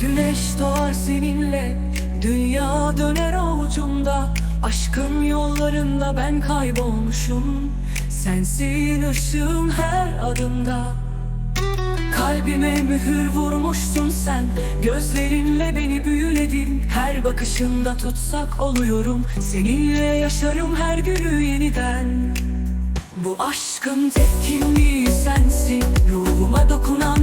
Güneş doğar seninle. Dünya döner avucumda. Aşkın yollarında ben kaybolmuşum. Sensin ışığım her adımda. Kalbime mühür vurmuşsun sen. Gözlerinle beni büyüledin. Her bakışında tutsak oluyorum. Seninle yaşarım her günü yeniden. Bu aşkın tek kimliği sensin. Ruhuma dokunan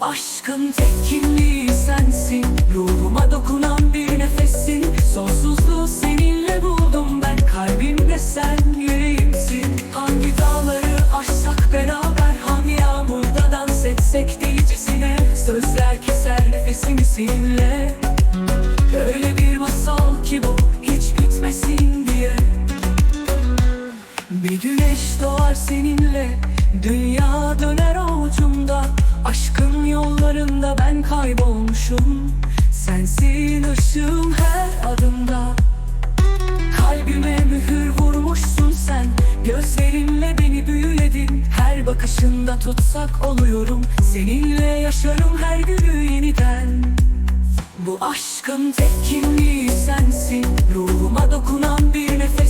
Bu aşkın tek kimliği sensin. Ruhuma dokunan bir nefessin Sonsuzluğu seninle buldum ben. Kalbimde sen yüreğimsin. Hangi dağları aşsak beraber? Hangi yağmurda dans etsek delicesine Sözler keser nefesimi seninle. Öyle bir masal ki bu hiç bitmesin diye. Bir güneş doğar seninle. Dünya döner avucumda yollarında ben kaybolmuşum. Sensin ışığım her adımda. Kalbime mühür vurmuşsun sen. Gözlerinle beni büyüledin. Her bakışında tutsak oluyorum. Seninle yaşarım her günü yeniden. Bu aşkın tek kimliği sensin. Ruhuma dokunan bir nefessin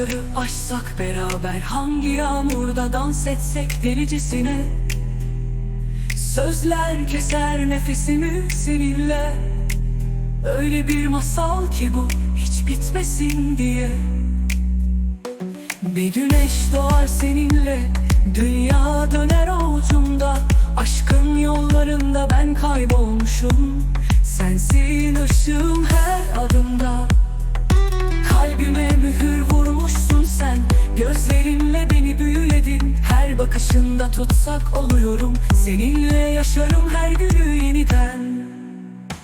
dağları aşsak beraber Hangi yağmurda dans etsek delicesine. Sözler keser nefesimi seninle. Öyle bir masal ki bu hiç bitmesin diye. Bir güneş doğar seninle Dünya döner avucumda. Aşkın yollarında ben kaybolmuşum. Sensin ışığım her adımda. Kalbime mühür sen Gözlerinle beni büyüledin. Her bakışında tutsak oluyorum. Seninle yaşarım her günü yeniden.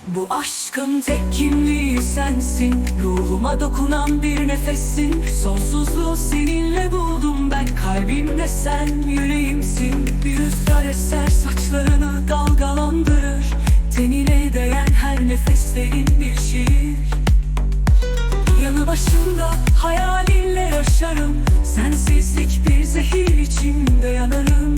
Bu aşkın tek kimliği sensin. Ruhuma dokunan bir nefessin Sonsuzluğu seninle buldum ben. Kalbimde sen yüreğimsin. Bir rüzgar eser saçlarını dalgalandırır. Tenine değen her nefeslerin bir şiir başında hayalinle yaşarım. Sensizlik bir zehir içimde yanarım.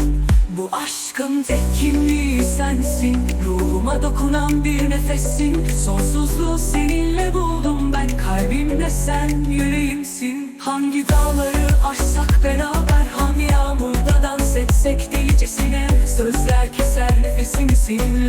Bu aşkın tek kimliği sensin. Ruhuma dokunan bir nefessin Sonsuzluğu seninle buldum ben. Kalbimde sen yüreğimsin. Hangi dağları aşsak beraber Hangi yağmurda dans etsek delicesine. Sözler keser nefesimi seninle